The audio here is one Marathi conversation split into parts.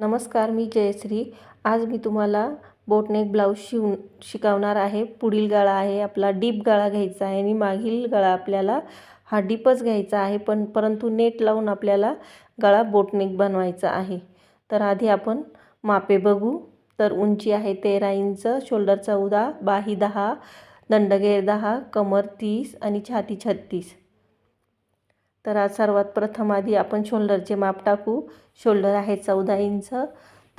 नमस्कार मी जयश्री. आज मी तुम्हाला बोटनेक ब्लाऊज शिवून शिकवणार आहे. पुढील गळा आहे आपला डीप गळा घ्यायचा आहे आणि मागील गळा आपल्याला हा डीपच घ्यायचा आहे पण परंतु नेट लावून आपल्याला गळा बोटनेक बनवायचा आहे. तर आधी आपण मापे बघू. तर उंची आहे तेरा इंच शोल्डर चौदा बाही दहा दंडगेर दहा कमर तीस आणि छाती छत्तीस. तर आज सर्वात प्रथम आधी आपण शोल्डरचे माप टाकू. शोल्डर आहे चौदा इंच.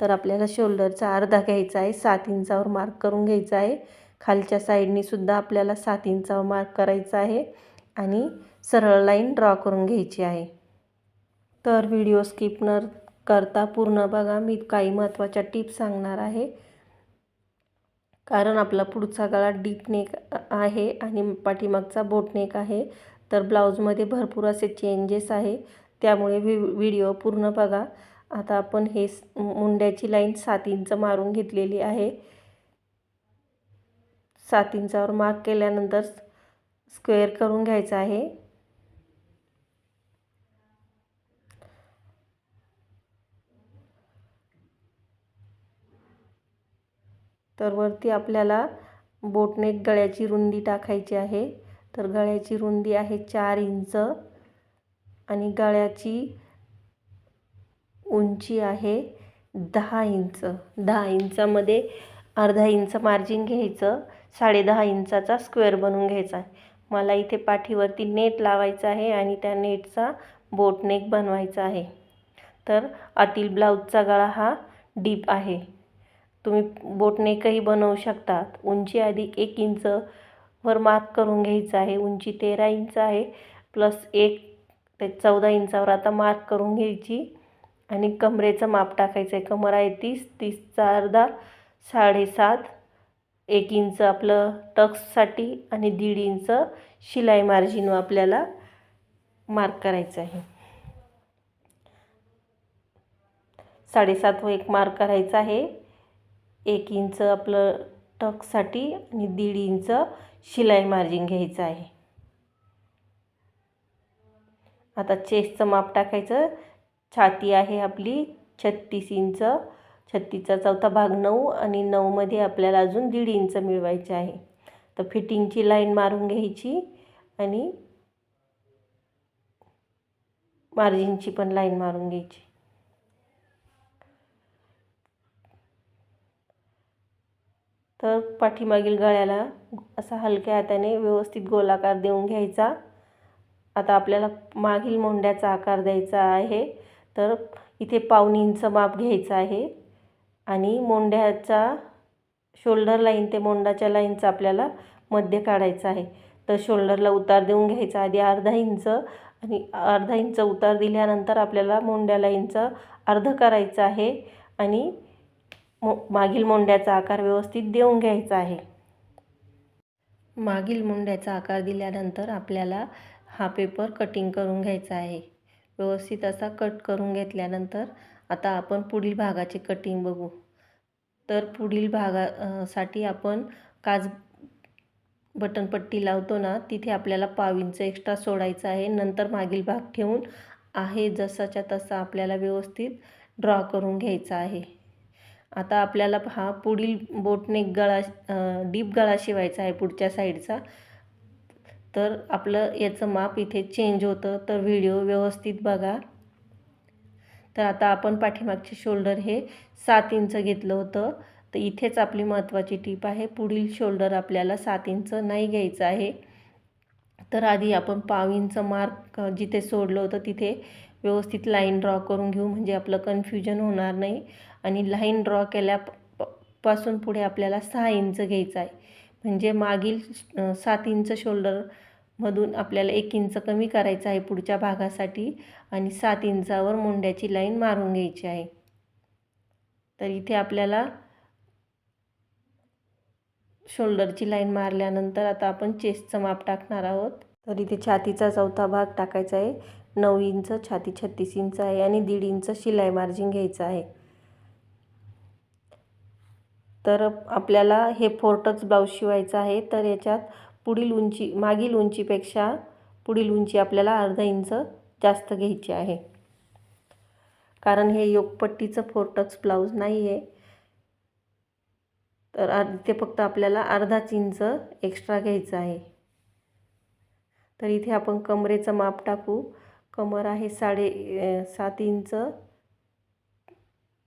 तर आपल्याला शोल्डरचा अर्धा घ्यायचा आहे. सात इंचावर मार्क करून घ्यायचा आहे. खालच्या साईडनीसुद्धा आपल्याला सात इंचावर मार्क करायचा आहे. आणि सरळ लाईन ड्रॉ करून घ्यायची आहे. तर व्हिडिओ स्किप न करता पूर्ण बघा. मी काही महत्त्वाच्या टिप्स सांगणार आहे. कारण आपला पुढचा गळा डीप नेक आहे आणि पाठीमागचा बोट नेक आहे. तर ब्लाऊजमध्ये भरपूर असे चेंजेस आहे. त्यामुळे व्हि व्हिडिओ पूर्ण बघा. आता आपण हे मुंड्याची लाईन सात इंच मारून घेतलेली आहे. सात इंचावर मार्क केल्यानंतर स्क्वेअर करून घ्यायचं आहे. तर वरती आपल्याला बोटनेक गळ्याची रुंदी टाकायची आहे. तर गळ्याची रुंदी आहे चार इंच आणि गळ्याची उंची आहे दहा इंच. दहा इंचामध्ये अर्धा इंच मार्जिन घ्यायचं साडेदहा इंचाचा स्क्वेअर बनवून घ्यायचा आहे. मला इथे पाठीवरती नेट लावायचा आहे आणि त्या नेटचा बोटनेक बनवायचा आहे. तर आतील ब्लाऊजचा गळा हा डीप आहे. तुम्ही बोटनेकही बनवू शकतात. उंची आधी एक इंच वर मार्क करून घ्यायचं आहे. उंची तेरा इंच आहे. प्लस एक ते चौदा इंचावर आता मार्क करून घ्यायची. आणि कमरेचं माप टाकायचं आहे. कमर आहे तीस तीसचा अर्धा साडेसात. एक इंच आपलं टक्ससाठी आणि दीड इंच शिलाई मार्जिन आपल्याला मार्क करायचं आहे. साडेसात व एक मार्क करायचा आहे. एक इंच आपलं टकसाठी आणि दीड इंच शिलाई मार्जिन घ्यायचं आहे. आता चेस्टचं माप टाकायचं. छाती आहे आपली छत्तीस इंच. छत्तीसचा चौथा भाग नऊ आणि नऊमध्ये आपल्याला अजून दीड इंच मिळवायचे आहे. तर फिटिंगची लाईन मारून घ्यायची आणि मार्जिनची पण लाईन मारून घ्यायची. तर पाठीमागील गळ्याला असा हलक्या हाताने व्यवस्थित गोलाकार देऊन घ्यायचा. आता आपल्याला मागील मोंड्याचा आकार द्यायचा आहे. तर इथे पावनींचं माप घ्यायचं आहे. आणि मोंड्याचा शोल्डर लाईन ते मोंडाच्या लाईनचा आपल्याला मध्य काढायचं आहे. तर शोल्डरला उतार देऊन घ्यायचा आधी अर्धा इंच. आणि अर्धा इंच उतार दिल्यानंतर आपल्याला मोंड्या लाईनचं अर्ध करायचं आहे. आणि मो मागील मोंड्याचा आकार व्यवस्थित देऊन घ्यायचा आहे. मागील मोंड्याचा आकार दिल्यानंतर आपल्याला हा पेपर कटिंग करून घ्यायचा आहे. व्यवस्थित असा कट करून घेतल्यानंतर आता आपण पुढील भागाचे कटिंग बघू. तर पुढील भागासाठी आपण काज बटनपट्टी लावतो ना तिथे आपल्याला पाव इंच एक्स्ट्रा सोडायचं आहे. नंतर मागील भाग ठेवून आहे जसाच्या तसा आपल्याला व्यवस्थित ड्रॉ करून घ्यायचा आहे. आता आपल्याला हा पुढील बोटनेक गळा डीप गळा शिवायचा आहे पुढच्या साईडचा. तर आपलं याचं माप इथे चेंज होतं तर व्हिडिओ व्यवस्थित बघा. तर आता आपण पाठीमागचे शोल्डर हे सात इंच घेतलं होतं. तर इथेच आपली महत्त्वाची टीप आहे पुढील शोल्डर आपल्याला सात इंच नाही घ्यायचं आहे. तर आधी आपण पाव इंच मार्क जिथे सोडलं होतं तिथे व्यवस्थित लाईन ड्रॉ करून घेऊ म्हणजे आपलं कन्फ्युजन होणार नाही. आणि लाईन ड्रॉ केल्या पासून पुढे आपल्याला सहा इंच घ्यायचं आहे. म्हणजे मागील सात इंच शोल्डरमधून आपल्याला एक इंच कमी करायचं आहे पुढच्या भागासाठी आणि सात इंचावर मुंड्याची लाईन मारून घ्यायची आहे. तर इथे आपल्याला शोल्डरची लाईन मारल्यानंतर आता आपण चेस्टचं माप टाकणार आहोत. तर इथे छातीचा चौथा भाग टाकायचा आहे. नऊ इंच छाती छत्तीस इंच आहे आणि दीड इंच शिलाई मार्जिन घ्यायचं आहे. तर आपल्याला हे फोर्टक्स ब्लाऊज शिवायचं आहे. तर याच्यात पुढील उंची मागील उंचीपेक्षा पुढील उंची आपल्याला अर्धा इंच जास्त घ्यायची आहे. कारण हे योगपट्टीचं फोर ब्लाऊज नाही आहे तर आर ते फक्त आपल्याला अर्धाच इंच एक्स्ट्रा घ्यायचं आहे. तर इथे आपण कमरेचं माप टाकू. कमर आहे साडे सात इंच.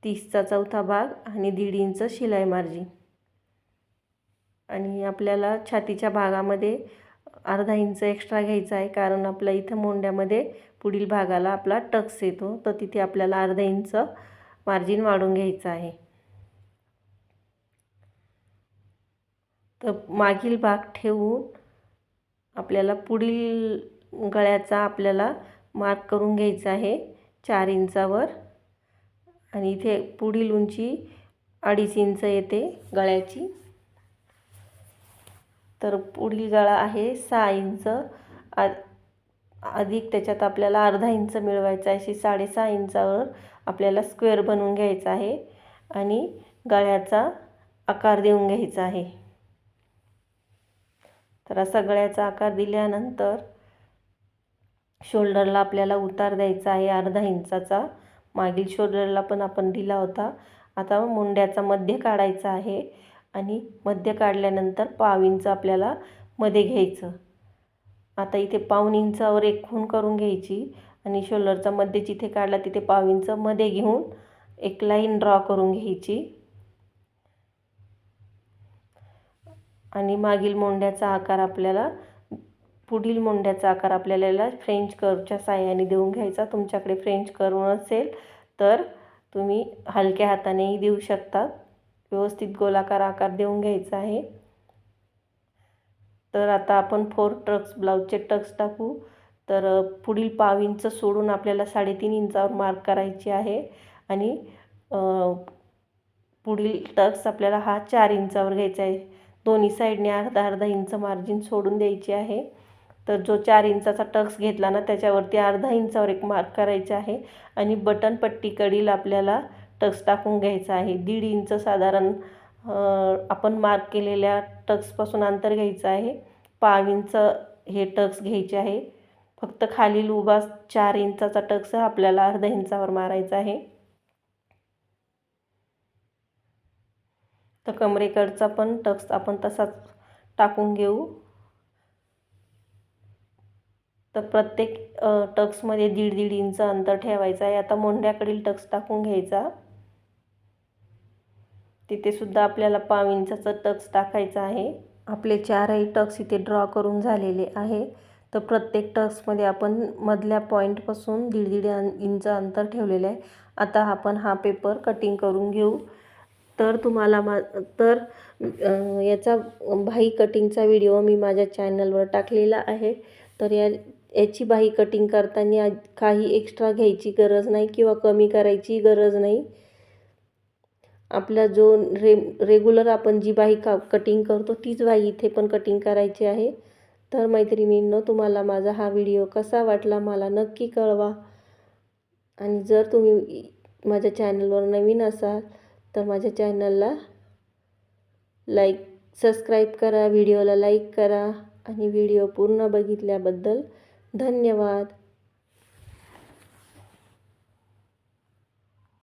तीसचा चौथा भाग आणि दीड इंच शिलाई मार्जिन. आणि आपल्याला छातीच्या भागामध्ये अर्धा इंच एक्स्ट्रा घ्यायचा आहे कारण आपल्या इथं मोंड्यामध्ये पुढील भागाला आपला टक्स येतो तर तिथे आपल्याला अर्धा इंच मार्जिन वाढून घ्यायचं आहे. तर मागील भाग ठेवून आपल्याला पुढील गळ्याचा आपल्याला मार्क करून घ्यायचा आहे चार इंचावर. आणि इथे पुढील उंची अडीच इंच येते गळ्याची. तर पुढील गळा आहे सहा इंच. अधिक त्याच्यात आपल्याला अर्धा इंच मिळवायचा आहे अशी साडेसहा इंचावर आपल्याला स्क्वेअर बनवून घ्यायचा आहे आणि गळ्याचा आकार देऊन घ्यायचा आहे. तर असा गळ्याचा आकार दिल्यानंतर शोल्डरला आपल्याला उतार द्यायचा आहे अर्धा इंचाचा. मागील शोल्डरला पण आपण दिला होता. आता मुंड्याचा मध्य काढायचा आहे आणि मध्य काढल्यानंतर पाव इंच आपल्याला मध्ये घ्यायचं. आता इथे पाऊन इंचावर एक खूण करून घ्यायची आणि शोल्डरचा मध्य जिथे काढला तिथे पाव इंच मध्ये घेऊन एक लाईन ड्रॉ करून घ्यायची. आणि मागील मोंड्याचा आकार आपल्याला पुढील मोंड्याचा आकार आपल्याला फ्रेंच कर्वच्या साह्याने देऊन घ्यायचा. तुमच्याकडे फ्रेंच कर्व नसेल तर तुम्ही हलक्या हातानेही देऊ शकता व्यवस्थित गोलाकार आकार देऊन घ्यायचा आहे. तर आता आपण फोर टक्स ब्लाऊजचे टक्स टाकू. तर पुढील पाव इंच सोडून आपल्याला साडेतीन इंचावर मार्क करायची आहे. आणि पुढील टक्स आपल्याला हा चार इंचावर घ्यायचा आहे. दोन्ही साईडने अर्धा अर्धा इंच मार्जिन सोडून द्यायची आहे. तर जो चार इंचाचा टक्स घेतला ना त्याच्यावरती अर्धा इंचावर एक मार्क करायचा आहे आणि बटन पट्टीकडील आपल्याला टक्स टाकून घ्यायचा आहे. दीड इंच साधारण आपण मार्क केलेल्या टक्सपासून अंतर घ्यायचं आहे. पाव इंच हे टक्स घ्यायचे आहे. फक्त खालील उभा चार इंचाचा टक्स आपल्याला अर्धा इंचावर मारायचा आहे. तर कमरेकडचा पण टक्स आपण तसाच टाकून घेऊ. तर प्रत्येक टक्समध्ये दीड दीड इंच अंतर ठेवायचं आहे. आता मोंढ्याकडील टक्स टाकून घ्यायचा. तिथेसुद्धा आपल्याला पाव इंचाचा टक्स टाकायचा आहे. आपले चारही टक्स इथे ड्रॉ करून झालेले आहे. तर प्रत्येक टक्समध्ये आपण मधल्या पॉईंटपासून दीड दीड इंच अंतर ठेवलेलं आहे. आता आपण हा पेपर कटिंग करून घेऊ. तर तुम्हाला मा तर याचा भाई कटिंगचा व्हिडिओ मी माझ्या चॅनलवर टाकलेला आहे. तर या याची बाही कटिंग करताना काही एक्स्ट्रा घ्यायची गरज नाही किंवा कमी करायची गरज नाही. आपला जो रे रेग्युलर आपण जी बाही का कटिंग करतो तीच बाही इथे पण कटिंग करायची आहे. तर मैत्रिणींनो तुम्हाला माझा हा व्हिडिओ कसा वाटला मला नक्की कळवा. आणि जर तुम्ही माझ्या चॅनलवर नवीन असाल तर माझ्या चॅनलला लाईक सबस्क्राईब करा व्हिडिओला लाईक करा. आणि व्हिडिओ पूर्ण बघितल्याबद्दल धन्यवाद.